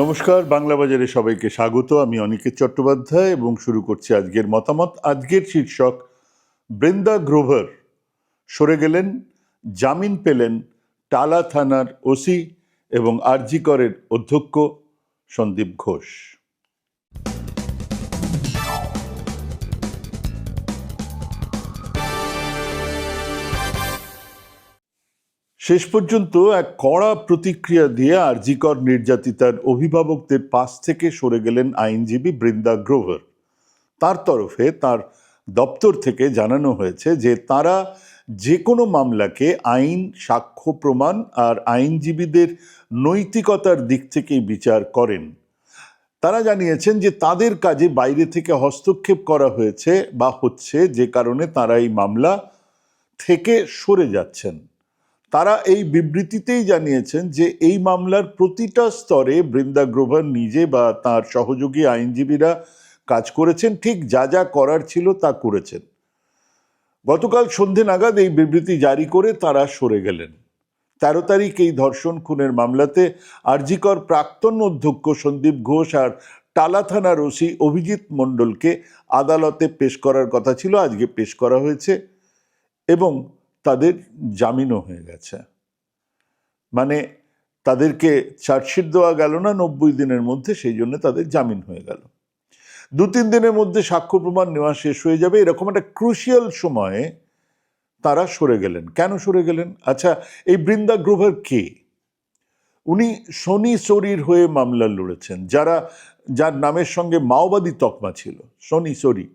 নমস্কার, বাংলা বাজারে সবাইকে স্বাগত। আমি অনিকেত চট্টোপাধ্যায় এবং শুরু করছি আজকের মতামত। আজকের শীর্ষক, বৃন্দা গ্রোভার সরে গেলেন, জামিন পেলেন টালা থানার ওসি এবং আরজিকরের অধ্যক্ষ সন্দীপ ঘোষ। শেষ পর্যন্ত এক কড়া প্রতিক্রিয়া দিয়ে আরজিকর নির্যাতিতার অভিভাবকদের পাশ থেকে সরে গেলেন আইনজীবী বৃন্দা গ্রোভার। তার তরফে তার দপ্তর থেকে জানানো হয়েছে যে তারা যে কোনো মামলাকে আইন, সাক্ষ্য প্রমাণ আর আইনজীবীদের নৈতিকতার দিক থেকেই বিচার করেন। তারা জানিয়েছেন যে তাদের কাজে বাইরে থেকে হস্তক্ষেপ করা হয়েছে বা হচ্ছে যে কারণে তারা এই মামলা থেকে সরে যাচ্ছেন। তারা এই বিবৃতিতেই জানিয়েছেন যে এই মামলার প্রতিটা স্তরে বৃন্দা গ্রোভার নিজে বা তার সহযোগী আইনজীবীরা কাজ করেছেন, ঠিক যা যা করার ছিল তা করেছেন। গতকাল সন্ধে নাগাদ এই বিবৃতি জারি করে তারা সরে গেলেন। তেরো তারিখ এই ধর্ষণ খুনের মামলাতে আরজিকর প্রাক্তন অধ্যক্ষ সন্দীপ ঘোষ আর টালা থানার ওসি অভিজিৎ মণ্ডলকে আদালতে পেশ করার কথা ছিল, আজকে পেশ করা হয়েছে। এবং তাদের জামিনও হয়ে গেছে। মানে তাদেরকে চার্জশিট দেওয়া গেল না নব্বই দিনের মধ্যে, সেই জন্য তাদের জামিন হয়ে গেল। দু তিন দিনের মধ্যে সাক্ষ্য প্রমাণ নেওয়া শেষ হয়ে যাবে। এরকম একটা ক্রুশিয়াল সময়ে তারা সরে গেলেন। কেন সরে গেলেন? আচ্ছা এই বৃন্দা গ্রোভার কে? উনি শনি সরির হয়ে মামলা লড়েছেন। যারা, যার নামের সঙ্গে মাওবাদী তকমা ছিল, শনি সরি।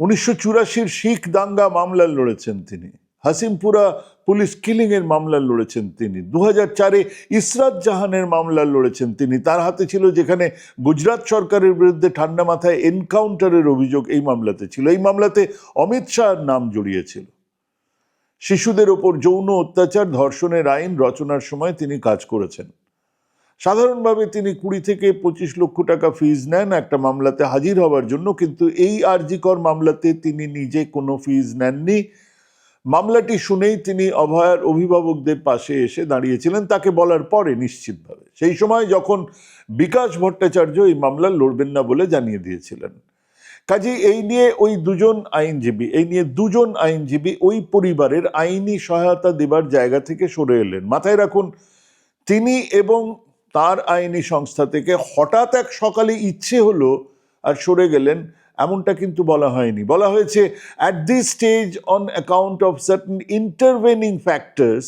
উনিশশো চুরাশির শিখ দাঙ্গা মামলা লড়েছেন তিনি। হাসিমপুরা পুলিশ কিলিং এর মামলা লড়েছেন তিনি। দু চারে ইসরাত জাহানের মামলা লড়েছেন তিনি। তার হাতে ছিল যেখানে গুজরাট সরকারের বিরুদ্ধে ঠান্ডা মাথায় এনকাউন্টারের অভিযোগ এই মামলাতে ছিল। এই মামলাতে অমিত শাহর নাম জড়িয়েছিল। শিশুদের ওপর যৌন অত্যাচার, ধর্ষণের আইন রচনার সময় তিনি কাজ করেছেন। সাধারণভাবে তিনি কুড়ি থেকে পঁচিশ লক্ষ টাকা ফিজ নেন, একটা মামলাতে হাজির হওয়ার জন্য, কিন্তু এই আরজিকর মামলাতে তিনি নিজে কোনো ফিজ নেননি। মামলাটি শুনেই তিনি অভয়ার অভিভাবকদের পাশে এসে দাঁড়িয়েছিলেন, তাকে বলার পরে নিশ্চিতভাবে। সেই সময় যখন বিকাশ ভট্টাচার্য এই মামলা লড়বেন না বলে জানিয়ে দিয়েছিলেন। কাজে এই নিয়ে ওই দুজন আইনজীবী, এই নিয়ে দুজন আইনজীবী ওই পরিবারের আইনি সহায়তা দেবার জায়গা থেকে সরে এলেন। মাথায় রাখুন, তিনি এবং তার আইনি সংস্থা থেকে হঠাৎ এক সকালে ইচ্ছে হলো আর সরে গেলেন, এমনটা কিন্তু বলা হয়নি। বলা হয়েছে at this stage on account of certain intervening factors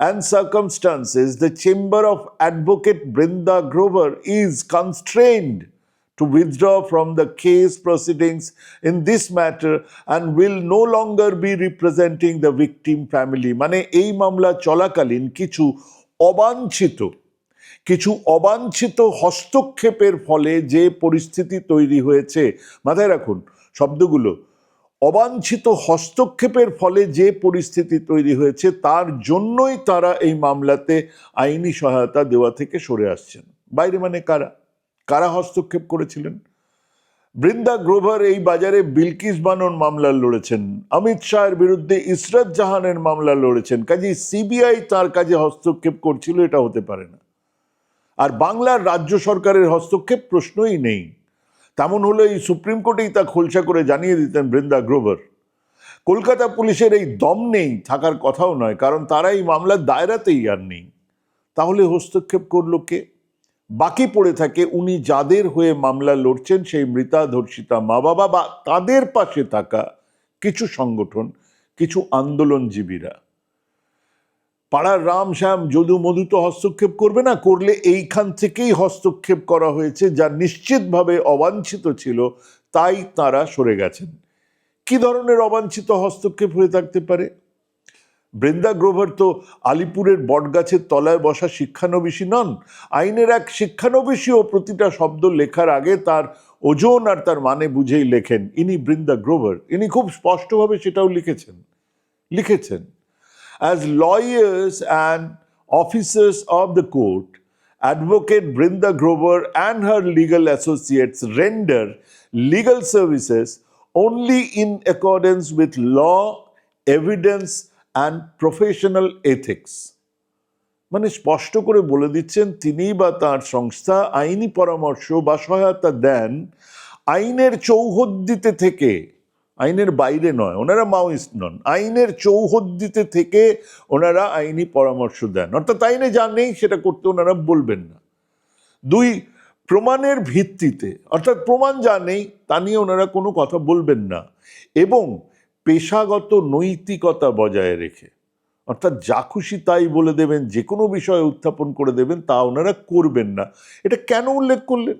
and circumstances the chamber of advocate Vrinda Grover is constrained to withdraw from the case proceedings in this matter and will no longer be representing the victim family. মানে এই মামলা চলাকালীন কিছু অবাঞ্ছিত কিছু অবাঞ্ছিত হস্তক্ষেপের ফলে যে পরিস্থিতি তৈরি হয়েছে, মাথায় রাখুন শব্দগুলো, অবাঞ্ছিত হস্তক্ষেপের ফলে যে পরিস্থিতি তৈরি হয়েছে, তার জন্যই তারা এই মামলাতে আইনি সহায়তা দেওয়া থেকে সরে আসছেন। বাইরে মানে কারা? কারা হস্তক্ষেপ করেছিলেন? বৃন্দা গ্রোভার এই বাজারে বিলকিস বানন মামলা লড়েছেন। অমিত শাহের বিরুদ্ধে ইসরাত জাহানের মামলা লড়েছেন। কাজে সিবিআই তার কাজে হস্তক্ষেপ করছিল, এটা হতে পারে না। আর বাংলার রাজ্য সরকারের হস্তক্ষেপ প্রশ্নই নেই। তেমন হলে এই সুপ্রিম কোর্টেই তা খোলসা করে জানিয়ে দিতেন বৃন্দা গ্রোভার। কলকাতা পুলিশের এই দম নেই থাকার কথাও নয়, কারণ তারা এই মামলার দায়রাতেই আর নেই। তাহলে হস্তক্ষেপ করল কে? বাকি পড়ে থাকে উনি যাদের হয়ে মামলা লড়ছেন সেই মৃতা ধর্ষিতা মা বাবা বা তাদের পাশে থাকা কিছু সংগঠন, কিছু আন্দোলনজীবীরা। পাড়ার রাম শ্যাম যদু মধু তো হস্তক্ষেপ করবে না, করলে এইখান থেকেই হস্তক্ষেপ করা হয়েছে, যা নিশ্চিতভাবে অবাঞ্ছিত ছিল, তাই তারা সরে গেছেন। কি ধরনের অবাঞ্ছিত হস্তক্ষেপ হয়ে থাকতে পারে? বৃন্দা গ্রোভার তো আলিপুরের বটগাছের তলায় বসা শিক্ষানবিশী নন, আইনের এক শিক্ষানবিশীও প্রতিটা শব্দ লেখার আগে তার ওজন আর তার মানে বুঝেই লেখেন। ইনি বৃন্দা গ্রোভার, ইনি খুব স্পষ্টভাবে সেটাও লিখেছেন লিখেছেন। As lawyers and officers of the court, Advocate Brinda Grover and her legal associates render legal services only in accordance with law, evidence, and professional ethics. মানে স্পষ্ট করে বলে দিচ্ছেন তিনি বা তার সংস্থা আইনি পরামর্শ বা সহায়তা দেন আইনের চৌহদ্দিতে থেকে আইনের বাইরে নয়, ওনারা মাওয়িস্ট নন। আইনের চৌহদ্দিতে থেকে ওনারা আইনি পরামর্শ দেন। অর্থাৎ আইনে যা নেই সেটা করতে ওনারা বলবেন না। দুই, প্রমাণের ভিত্তিতে, অর্থাৎ প্রমাণ যা নেই তা নিয়ে ওনারা কোনো কথা বলবেন না এবং পেশাগত নৈতিকতা বজায় রেখে, অর্থাৎ যা খুশি তাই বলে দেবেন যে কোনো বিষয়ে উত্থাপন করে দেবেন তা ওনারা করবেন না। এটা কেন উল্লেখ করলেন?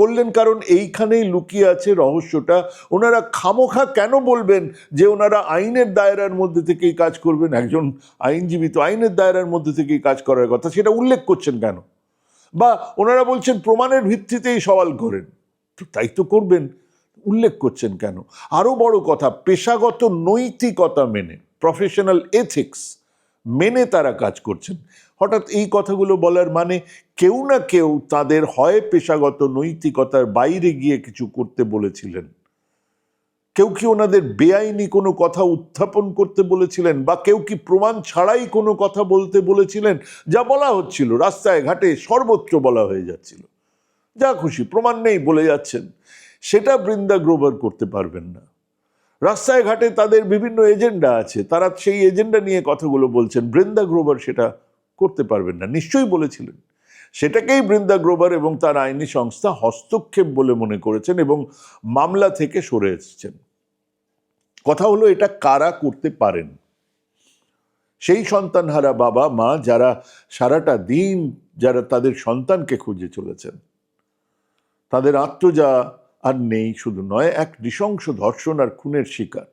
করলেন, কারণ এইখানেই লুকিয়ে আছে রহস্যটা। ওনারা খামোখা কেন বলবেন যে ওনারা আইনের দায়রার মধ্যে থেকেই কাজ করবেন? একজন আইনজীবী তো আইনের দায়রার মধ্যে থেকেই কাজ করার কথা, সেটা উল্লেখ করছেন কেন? বা ওনারা বলছেন প্রমাণের ভিত্তিতেই সওয়াল করেন। তাই তো করবেন, উল্লেখ করছেন কেন? আরও বড় কথা, পেশাগত নৈতিকতা মেনে প্রফেশনাল এথিক্স মেনে তারা কাজ করছেন। হঠাৎ এই কথাগুলো বলার মানে কেউ না কেউ তাদের হয় পেশাগত নৈতিকতার বাইরে গিয়ে কিছু করতে বলেছিলেন। কেউ কি ওনাদের বেআইনি কোনো কথা উত্থাপন করতে বলেছিলেন বা কেউ কি প্রমাণ ছাড়াই কোনো কথা বলতে বলেছিলেন? যা বলা হচ্ছিল, রাস্তায়, ঘাটে সর্বত্র বলা হয়ে যাচ্ছিল। যা খুশি, প্রমাণ নেই বলে যাচ্ছেন। সেটা বৃন্দা গ্রোভার করতে পারবেন না। রাস্তায় ঘাটে তাদের বিভিন্ন এজেন্ডা আছে। তারা সেই এজেন্ডা নিয়ে কথাগুলো বলছেন। বৃন্দা গ্রোভার সেটা করতে পারবেন না। নিশ্চয়ই বলেছিলেন। সেটাকেই বৃন্দা গ্রোভার এবং তার আইনি সংস্থা হস্তক্ষেপ বলে মনে করেছেন এবং মামলা থেকে সরে এসেছেন। কথা হলো, এটা কারা করতে পারেন? সেই সন্তানহারা বাবা, মা যারা সারাটা দিন যারা তাদের সন্তানকে খুঁজে চলেছেন, তাদের আত্মজা আর নেই শুধু নয়, এক নৃশংস ধর্ষণ আর খুনের শিকার।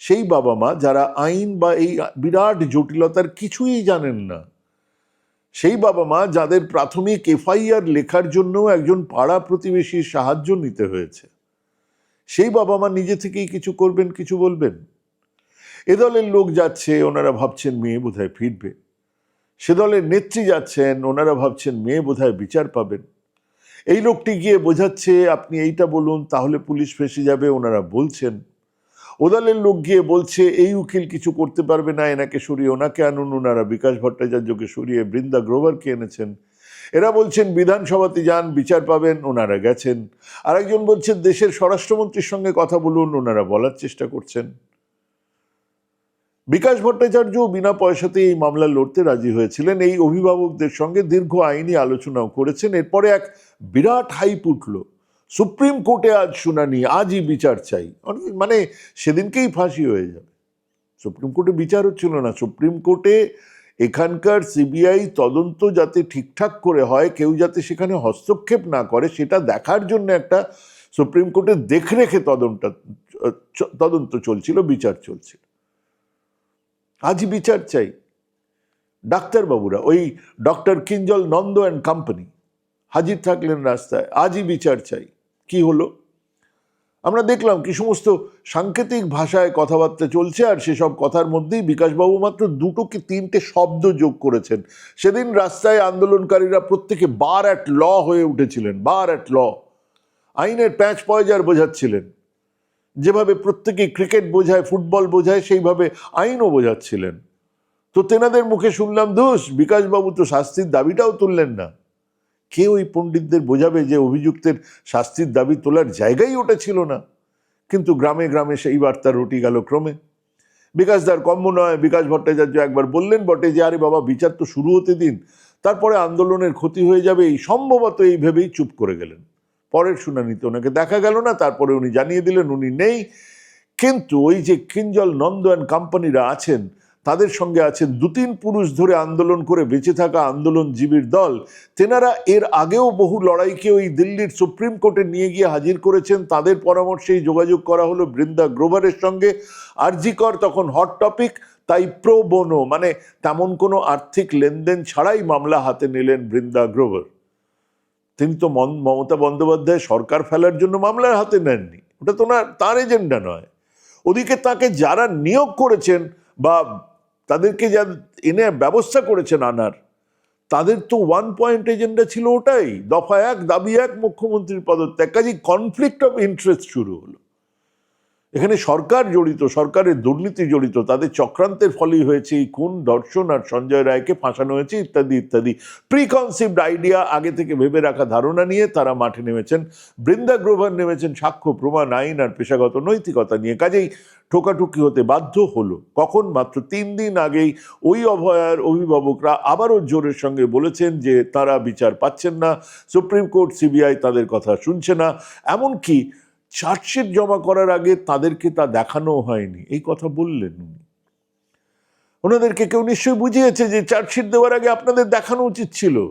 সেই বাবা মা যারা আইন বা এই বিরাট জটিলতার কিছুই জানেন না, সেই বাবা মা যাদের প্রাথমিক এফআইআর লেখার জন্য একজন পাড়া প্রতিবেশীর সাহায্য নিতে হয়েছে, সেই বাবা মা নিজে থেকেই কিছু করবেন, কিছু বলবেন? এ দলের লোক যাচ্ছে, ওনারা ভাবছেন মেয়ে বোধহয় ফিরবে। সে দলের নেত্রী যাচ্ছেন, ওনারা ভাবছেন মেয়ে বোধহয় বিচার পাবেন। এই লোকটি গিয়ে বোঝাচ্ছে, আপনি এইটা বলুন, তাহলে পুলিশ ফেসে যাবে। ওনারা বলছেন। ওদালের লোক গিয়ে বলছে, এই উকিল কিছু করতে পারবে না, এনাকে সরিয়ে ওনাকে আনুন। ওনারা বিকাশ ভট্টাচার্যকে সরিয়ে বৃন্দা গ্রোভারকে এনেছেন। এরা বলছেন, বিধানসভাতে যান, বিচার পাবেন। ওনারা গেছেন। আরেকজন বলছেন, দেশের স্বরাষ্ট্রমন্ত্রীর সঙ্গে কথা বলুন। ওনারা বলার চেষ্টা করছেন। বিকাশ ভট্টাচার্য বিনা পয়সাতে এই মামলা লড়তে রাজি হয়েছিলেন। এই অভিভাবকদের সঙ্গে দীর্ঘ আইনি আলোচনাও করেছেন। এরপরে এক বিরাট হাইপ উঠল। সুপ্রিম কোর্টে আজ শুনানি, আজই বিচার চাই। মানে সেদিনকেই ফাঁসি হয়ে যাবে। সুপ্রিম কোর্টে বিচার হচ্ছিল না। সুপ্রিম কোর্টে এখানকার সিবিআই তদন্ত যাতে ঠিকঠাক করে হয়, কেউ যাতে সেখানে হস্তক্ষেপ না করে, সেটা দেখার জন্য একটা সুপ্রিম কোর্টের দেখরেখে তদন্ত তদন্ত চলছিল, বিচার চলছিল। আজই বিচার চাই। ডাক্তারবাবুরা, ওই doctor Kinjal Nanda and company, হাজির থাকলেন রাস্তায়, আজই বিচার চাই। কি হলো? আমরা দেখলাম কি সমস্ত সাংকেতিক ভাষায় কথাবার্তা চলছে আর সেসব কথার মধ্যেই বিকাশবাবু মাত্র দুটো কি তিনটে শব্দ যোগ করেছেন। সেদিন রাস্তায় আন্দোলনকারীরা প্রত্যেকে বার অ্যাট ল হয়ে উঠেছিলেন, বার অ্যাট ল। আইনের প্যাঁচ পয়জার বোঝাচ্ছিলেন। যেভাবে প্রত্যেকেই ক্রিকেট বোঝায়, ফুটবল বোঝায়, সেইভাবে আইনও বোঝাচ্ছিলেন। তো তেনাদের মুখে শুনলাম দোষ বিকাশবাবু তো শাস্তির দাবিটাও তুললেন না। কে ওই পণ্ডিতদের বোঝাবে যে অভিযুক্তের শাস্তির দাবি তোলার জায়গাই ওটা ছিল না? কিন্তু গ্রামে গ্রামে সেই বার্তা রুটি গেল ক্রমে। বিকাশদার কম্য নয়, বিকাশ ভট্টাচার্য একবার বললেন, বটে যে, আরে বাবা, বিচার তো শুরু হতে দিন। তারপরে আন্দোলনের ক্ষতি হয়ে যাবে এই, সম্ভবত এই ভেবেই চুপ করে গেলেন। পরের শুনানিতে ওনাকে দেখা গেল না, তারপরে উনি জানিয়ে দিলেন উনি নেই। কিন্তু ওই যে কিঞ্জল নন্দ অ্যান্ড কোম্পানিরা আছেন, তাদের সঙ্গে আছেন দু তিন পুরুষ ধরে আন্দোলন করে বেঁচে থাকা আন্দোলনজীবীর দল। তেনারা এর আগেও বহু লড়াইকে ওই দিল্লির সুপ্রিম কোর্টে নিয়ে গিয়ে হাজির করেছেন। তাদের পরামর্শেই যোগাযোগ করা হলো বৃন্দা গ্রোভারের সঙ্গে। আরজিকর তখন হট টপিক তাই প্রো মানে তেমন কোনো আর্থিক লেনদেন ছাড়াই মামলা হাতে নিলেন বৃন্দা গ্রোভার। তিনি তো মমতা বন্দ্যোপাধ্যায় সরকার ফেলার জন্য মামলার হাতে নেননি। ওটা তো না, তার এজেন্ডা নয়। ওদিকে তাকে যারা নিয়োগ করেছেন বা তাদেরকে যা এনে ব্যবস্থা করেছেন আনার, তাদের তো ওয়ান পয়েন্ট এজেন্ডা ছিল ওটাই। দফা এক, দাবি এক, মুখ্যমন্ত্রীর পদত্যাগ। কাজে কনফ্লিক্ট অফ ইন্টারেস্ট শুরু হলো। এখানে সরকার জড়িত, সরকারের দুর্নীতি জড়িত, তাদের চক্রান্তের ফলেই হয়েছে এই খুন আর সঞ্জয় রায়কে ফাঁসানো হয়েছে, ইত্যাদি ইত্যাদি। প্রিকনসিভড আইডিয়া আগে থেকে ভেবে রাখা ধারণা নিয়ে তারা মাঠে নেমেছেন। বৃন্দা গ্রোভার নেমেছেন সাক্ষ্য, প্রমাণ, আইন আর পেশাগত নৈতিকতা নিয়ে। কাজেই ঠোকাঠুকি হতে বাধ্য হলো। কখন? মাত্র তিন দিন আগেই ওই অভয়ার অভিভাবকরা আবারও জোরের সঙ্গে বলেছেন যে তারা বিচার পাচ্ছেন না। সুপ্রিম কোর্ট, সিবিআই তাদের কথা শুনছে না। এমনকি চার্জশিট জমা করার আগে তাদেরকে তা দেখানো হয়নি। এই কথা বললেন উনি। ওনাদেরকে কেউ নিশ্চয়ই বুঝিয়েছে যে চার্জশিট দেওয়ার আগে আপনাদের দেখানো উচিত ছিল।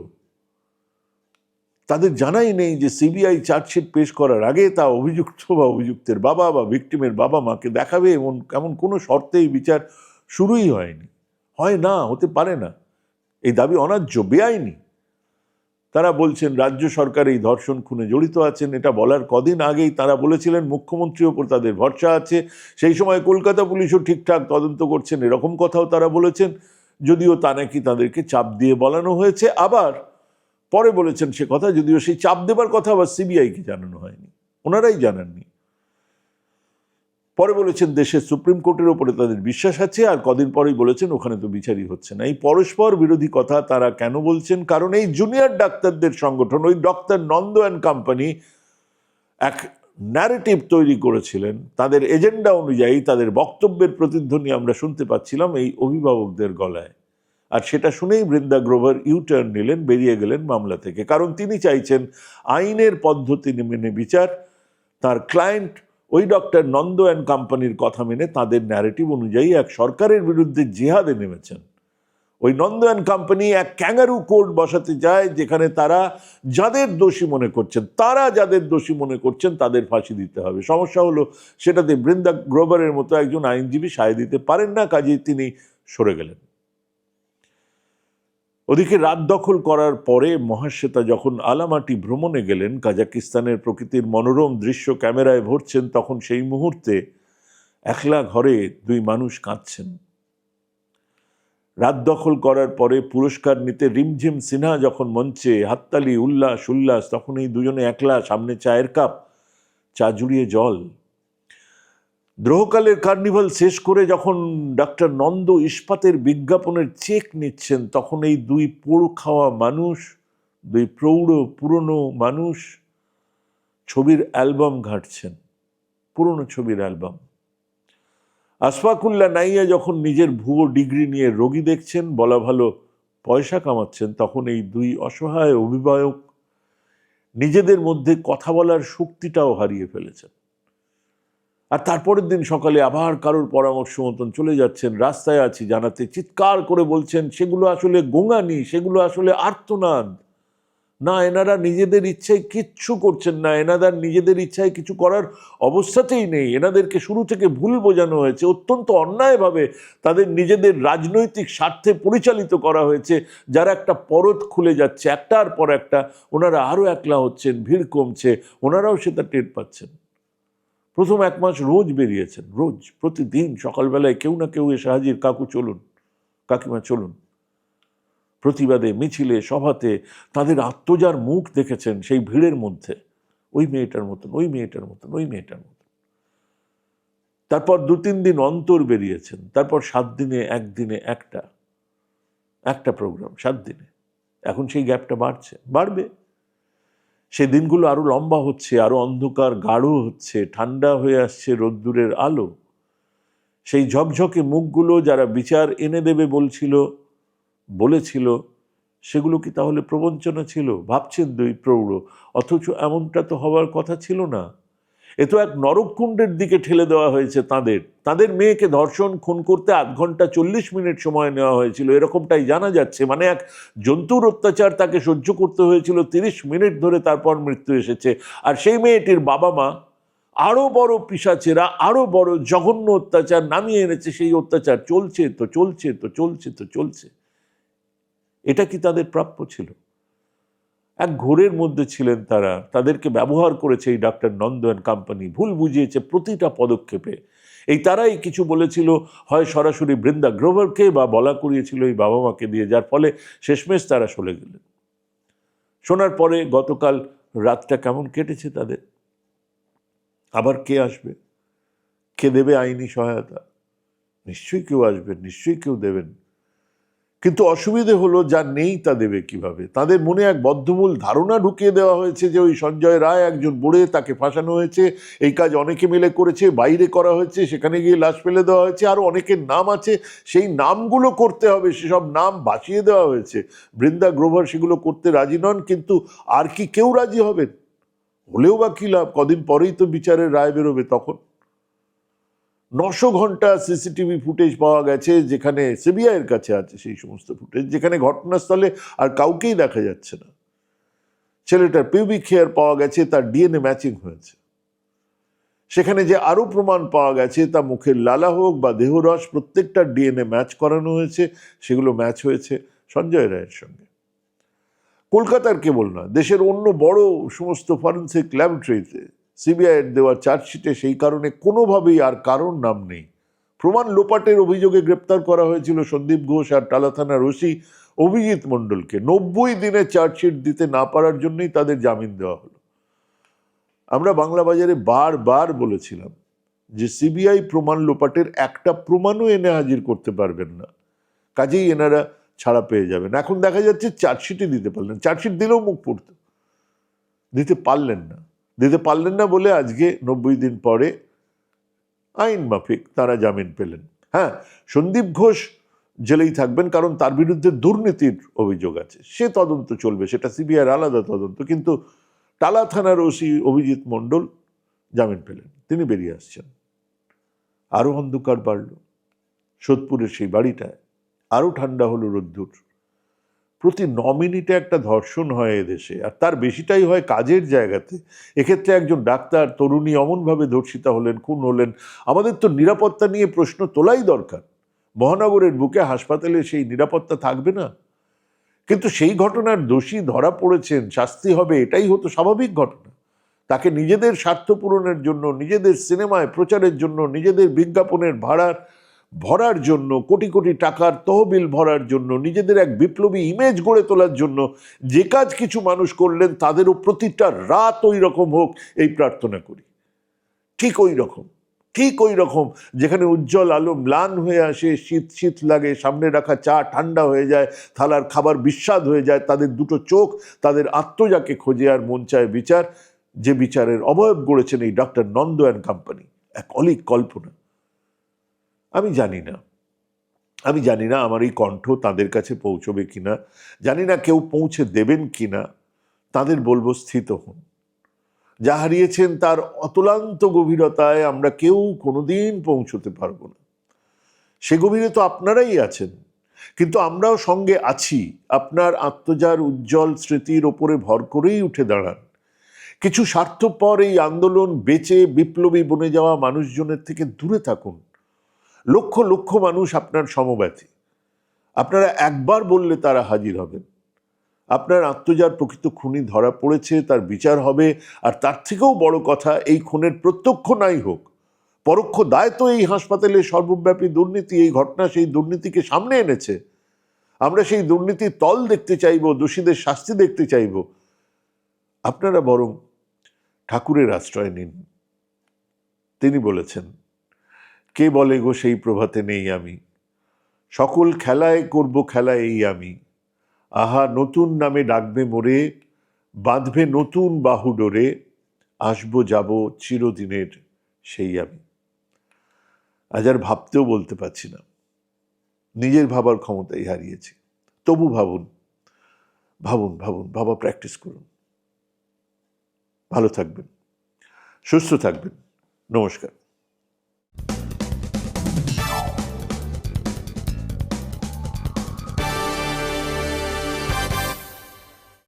তাদের জানাই নেই যে সিবিআই চার্জশিট পেশ করার আগে তা অভিযুক্ত বা অভিযুক্তের বাবা বা ভিকটিমের বাবা মাকে দেখাবে এমন এমন কোনো শর্তেই বিচার শুরুই হয়নি। হয় না, হতে পারে না। এই দাবি অন্যায্য বেআইনি। তারা বলছেন, রাজ্য সরকার এই ধর্ষণ খুনে জড়িত আছেন। এটা বলার কদিন আগেই তারা বলেছিলেন, মুখ্যমন্ত্রীর ওপর তাদের ভরসা আছে। সেই সময় কলকাতা পুলিশও ঠিকঠাক তদন্ত করছেন, এরকম কথাও তারা বলেছেন। যদিও তা নাকি তাদেরকে চাপ দিয়ে বলানো হয়েছে। আবার পরে বলেছেন সে কথা, যদিও সেই চাপ দেবার কথা আবার সিবিআইকে জানানো হয়নি। ওনারাই জানাননি। পরে বলেছেন দেশের সুপ্রিম কোর্টের ওপরে তাদের বিশ্বাস আছে, আর কদিন পরেই বলেছেন ওখানে তো বিচারই হচ্ছে না। এই পরস্পর বিরোধী কথা তারা কেন বলছেন? কারণ এই জুনিয়র ডাক্তারদের সংগঠন, ওই ডক্টর নন্দ অ্যান্ড কোম্পানি, এক ন্যারেটিভ তৈরি করেছিলেন। তাদের এজেন্ডা অনুযায়ী তাদের বক্তব্যের প্রতিধ্বনি আমরা শুনতে পাচ্ছিলাম এই অভিভাবকদের গলায়। আর সেটা শুনেই বৃন্দা গ্রোভার ইউটার্ন নিলেন, বেরিয়ে গেলেন মামলা থেকে। কারণ তিনি চাইছেন আইনের পদ্ধতি মেনে বিচার, তার ক্লায়েন্ট ওই ডক্টর নন্দ অ্যান্ড কোম্পানির কথা মেনে তাদের ন্যারেটিভ অনুযায়ী এক সরকারের বিরুদ্ধে জিহাদে নেমেছেন। ওই নন্দ অ্যান্ড কোম্পানি এক ক্যাঙ্গারু কোর্ট বসাতে যায়, যেখানে তারা যাদের দোষী মনে করছেন, তারা যাদের দোষী মনে করছেন তাদের ফাঁসি দিতে হবে। সমস্যা হলো সেটাতে বৃন্দা গ্রোভারের মতো একজন আইনজীবী সায় দিতে পারেন না, কাজেই তিনি সরে গেলেন। ওদিকে রাত দখল করার পরে মহাশ্বেতা যখন আলামাটি ভ্রমণে গেলেন, কাজাকিস্তানের প্রকৃতির মনোরম দৃশ্য ক্যামেরায় ভরছেন, তখন সেই মুহূর্তে একলা ঘরে দুই মানুষ কাঁদছেন। রাত দখল করার পরে পুরস্কার নিতে রিমঝিম সিনহা যখন মঞ্চে হাততালি, উল্লাস উল্লাস, তখন এই দুজনে একলা সামনে চায়ের কাপ, চা জুড়িয়ে জল দ্রোহকালের কার্নিভাল শেষ করে যখন ডাক্তার নন্দ ইস্পাতের বিজ্ঞাপনের চেক নিচ্ছেন, তখন এই দুই পোড় খাওয়া মানুষ, দুই প্রৌঢ়, পুরনো মানুষ ছবির অ্যালবাম ঘাঁটছেন, পুরনো ছবির অ্যালবাম। আসফাকুল্লা নাইয়া যখন নিজের ভুয়ো ডিগ্রি নিয়ে রোগী দেখছেন, বলা ভালো পয়সা কামাচ্ছেন, তখন এই দুই অসহায় অভিভাবক নিজেদের মধ্যে কথা বলার শক্তিটাও হারিয়ে ফেলেছেন। আর তারপরের দিন সকালে আবার কারোর পরামর্শ মতন চলে যাচ্ছেন। রাস্তায় আছি, জানাতে চিৎকার করে বলছেন, সেগুলো আসলে গোঙানি, সেগুলো আসলে আর্তনাদ। না, এনারা নিজেদের ইচ্ছায় কিচ্ছু করছেন না। এনাদের নিজেদের ইচ্ছায় কিছু করার অবস্থাতেই নেই। এনাদেরকে শুরু থেকে ভুল বোঝানো হয়েছে। অত্যন্ত অন্যায়ভাবে তাদের নিজেদের রাজনৈতিক স্বার্থে পরিচালিত করা হয়েছে। যারা একটা পরত খুলে যাচ্ছে, একটার পর একটা, ওনারা আরও একলা হচ্ছেন, ভিড় কমছে, ওনারাও সেটা টের পাচ্ছেন। প্রথম এক মাস রোজ বেরিয়েছেন, রোজ, প্রতিদিন, সকালবেলায় কেউ না কেউ এসে হাজির, কাকু চলুন, কাকিমা চলুন। প্রতিবাদে, মিছিলে, সভাতে তাদের আত্মজার মুখ দেখেছেন সেই ভিড়ের মধ্যে। ওই মেয়েটার মতন, ওই মেয়েটার মতন, ওই মেয়েটার মতন। তারপর দু তিন দিন অন্তর বেরিয়েছেন, তারপর সাত দিনে একদিনে একটা একটা প্রোগ্রাম সাত দিনে। এখন সেই গ্যাপটা বাড়ছে, বাড়বে। সে দিনগুলো আরও লম্বা হচ্ছে আরও অন্ধকার, গাঢ় হচ্ছে, ঠান্ডা হয়ে আসছে রোদ্দুরের আলো। সেই ঝকঝকে মুখগুলো যারা বিচার এনে দেবে বলছিল, বলেছিল, সেগুলো কি তাহলে প্রবঞ্চনা ছিল? ভাবছেন দুই প্রৌঢ়, অথচ এমনটা তো হওয়ার কথা ছিল না। এ তো এক নরককুণ্ডের দিকে ঠেলে দেওয়া হয়েছে তাদের। তাদের মেয়েকে ধর্ষণ, খুন করতে আধ ঘণ্টা চল্লিশ মিনিট সময় নেওয়া হয়েছিল। এরকমটাই জানা যাচ্ছে। মানে এক জন্তুর অত্যাচার তাকে সহ্য করতে হয়েছিল তিরিশ মিনিট ধরে তারপর মৃত্যু এসেছে। আর সেই মেয়েটির বাবা মা আরও বড় পিসাচেরা, আরও বড় জঘন্য অত্যাচার নামিয়ে এনেছে। সেই অত্যাচার চলছে তো চলছে তো চলছে তো চলছে। এটা কি তাদের প্রাপ্য ছিল? এক ঘোরের মধ্যে ছিলেন তারা। তাদেরকে ব্যবহার করেছে এই ডাক্তার নন্দ অ্যান্ড কোম্পানি ভুল বুঝিয়েছে প্রতিটা পদক্ষেপে। এই তারাই কিছু বলেছিল, হয় সরাসরি বৃন্দা গ্রোভারকে বা বলা করিয়েছিল এই বাবা মাকে দিয়ে। যার ফলে শেষমেশ তারা সরে গেলেন। শোনার পরে গতকাল রাতটা কেমন কেটেছে তাদের? আবার কে আসবে? কে দেবে আইনি সহায়তা? নিশ্চয়ই কেউ আসবেন, নিশ্চয়ই কেউ দেবেন। কিন্তু অসুবিধে হলো যা নেই তা দেবে কীভাবে? তাদের মনে এক বদ্ধমূল ধারণা ঢুকিয়ে দেওয়া হয়েছে যে ওই সঞ্জয় রায় একজন বুড়ে, তাকে ফাঁসানো হয়েছে, এই কাজ অনেকে মিলে করেছে, বাইরে করা হয়েছে, সেখানে গিয়ে লাশ ফেলে দেওয়া হয়েছে, আর অনেকের নাম আছে, সেই নামগুলো করতে হবে, সেসব নাম বাঁচিয়ে দেওয়া হয়েছে। বৃন্দা গ্রোভার সেগুলো করতে রাজি নন, কিন্তু আর কি কেউ রাজি হবেন? হলেও বা কী লাভ? কদিন পরেই তো বিচারের রায় বেরোবে তখন। নশো ঘণ্টা সিসিটিভি ফুটেজ পাওয়া গেছে যেখানে সিবিআই এর কাছে আছে সেই সমস্ত ফুটেজ, যেখানে ঘটনাস্থলে আর কাউকেই দেখা যাচ্ছে না। ছেলেটার পিউবিক হেয়ার পাওয়া গেছে, তার ডিএনএ ম্যাচিং হয়েছে। সেখানে যে আরও প্রমাণ পাওয়া গেছে, তা মুখের লালা হোক বা দেহরস, প্রত্যেকটা ডিএনএ ম্যাচ করানো হয়েছে, সেগুলো ম্যাচ হয়েছে সঞ্জয় রায়ের সঙ্গে। কলকাতার কেবল না, দেশের অন্য বড় সমস্ত ফরেন্সিক ল্যাবরেটরিতে সিবিআই এর দেওয়া চার্জশিটে সেই কারণে কোনোভাবেই আর কারোর নাম নেই। প্রমাণ লোপাটের অভিযোগে গ্রেপ্তার করা হয়েছিল সন্দীপ ঘোষ আর টালা থানার ওসি অভিজিৎ মণ্ডলকে। নব্বই দিনে চার্জশিট দিতে না পারার জন্যই তাদের জামিন দেওয়া হলো। আমরা বাংলা বাজারে বারবার বলেছিলাম যে সিবিআই প্রমাণ লোপাটের একটা প্রমাণও এনে হাজির করতে পারবেন না। কাজেই এনারা ছাড়া পেয়ে যাবেন। এখন দেখা যাচ্ছে চার্জশিটই দিতে পারলেন চার্জশিট দিলেও মুখ পড়তো। দিতে পারলেন না। দিতে পারলেন না বলে আজকে নব্বই দিন পরে আইন মাফিক তারা জামিন পেলেন। হ্যাঁ সন্দীপ ঘোষ জেলেই থাকবেন কারণ তার বিরুদ্ধে দুর্নীতির অভিযোগ আছে। সে তদন্ত চলবে, সেটা সিবিআইয়ের আলাদা তদন্ত, কিন্তু টালা থানার ওসি অভিজিৎ মণ্ডল জামিন পেলেন, তিনি বেরিয়ে আসছেন। আরও অন্ধকার বাড়ল, সোদপুরের সেই বাড়িটায় আরও ঠান্ডা হলো রোদ্দুর। প্রতি ন মিনিটে একটা ধর্ষণ হয় এদেশে, আর তার বেশিটাই হয় কাজের জায়গাতে। এক্ষেত্রে একজন ডাক্তার, তরুণী অমনভাবে ধর্ষিতা হলেন, খুন হলেন, আমাদের তো নিরাপত্তা নিয়ে প্রশ্ন তোলাই দরকার। মহানগরের বুকে হাসপাতালে সেই নিরাপত্তা থাকবে না। কিন্তু সেই ঘটনার দোষী ধরা পড়েছেন, শাস্তি হবে, এটাই হতো স্বাভাবিক ঘটনা। তাকে নিজেদের স্বার্থ পূরণের জন্য, নিজেদের সিনেমায় প্রচারের জন্য, নিজেদের বিজ্ঞাপনের ভাড়ার ভরার জন্য, কোটি কোটি টাকার তহবিল ভরার জন্য, নিজেদের এক বিপ্লবী ইমেজ গড়ে তোলার জন্য যে কাজ কিছু মানুষ করলেন তাদেরও প্রতিটা রাত ওই রকম হোক, এই প্রার্থনা করি। ঠিক ওই রকম, ঠিক ওই রকম, যেখানে উজ্জ্বল আলো ম্লান হয়ে আসে, শীত শীত লাগে, সামনে রাখা চা ঠান্ডা হয়ে যায়, থালার খাবার বিস্বাদ হয়ে যায়, তাদের দুটো চোখ, তাদের আত্মজাকে খোঁজে আর মন চায় বিচার। যে বিচারের অবয়ব গড়েছেন এই ডক্টর নন্দ অ্যান্ড কোম্পানি এক অলিক কল্পনা। আমি জানি না। আমি জানি না আমার এই কণ্ঠ তাদের কাছে পৌঁছবে কি না জানি না কেউ পৌঁছে দেবেন কিনা। তাদের বলব, স্থিত হন। যা হারিয়েছেন তার অতলান্ত গভীরতায় আমরা কেউ কোনোদিন পৌঁছতে পারব না। সে গভীরে তো আপনারাই আছেন। কিন্তু আমরাও সঙ্গে আছি। আপনার আত্মজার উজ্জ্বল স্মৃতির ওপরে ভর করেই উঠে দাঁড়ান। কিছু স্বার্থপর এই আন্দোলন বেঁচে বিপ্লবী বনে যাওয়া মানুষজনের থেকে দূরে থাকুন। লক্ষ লক্ষ মানুষ আপনার সমব্যথী। আপনারা একবার বললে তারা হাজির হবেন। আপনার আত্মজার প্রকৃত খুনি ধরা পড়েছে, তার বিচার হবে, আর তার থেকেও বড় কথা, এই খুনের প্রত্যক্ষ নাই হোক। পরোক্ষ দায় তো এই হাসপাতালে সর্বব্যাপী দুর্নীতি, এই ঘটনা সেই দুর্নীতিকে সামনে এনেছে। আমরা সেই দুর্নীতির তল দেখতে চাইব, দোষীদের শাস্তি দেখতে চাইব। আপনারা বরং ঠাকুরের আশ্রয় নিন। তিনি বলেছেন কে বলে গো সেই প্রভাতে নেই আমি? সকল খেলায় করব খেলা এই আমি। আহা, নতুন নামে ডাকবে মোরে, বাঁধবে নতুন বাহু ডোরে, আসব যাব চিরদিনের সেই আমি। আজ আর ভাবতেও বলতে পারছি না। নিজের ভাবার ক্ষমতাই হারিয়েছি। তবু ভাবুন ভাবুন ভাবুন, ভাবা প্র্যাকটিস করুন। ভালো থাকবেন, সুস্থ থাকবেন। নমস্কার।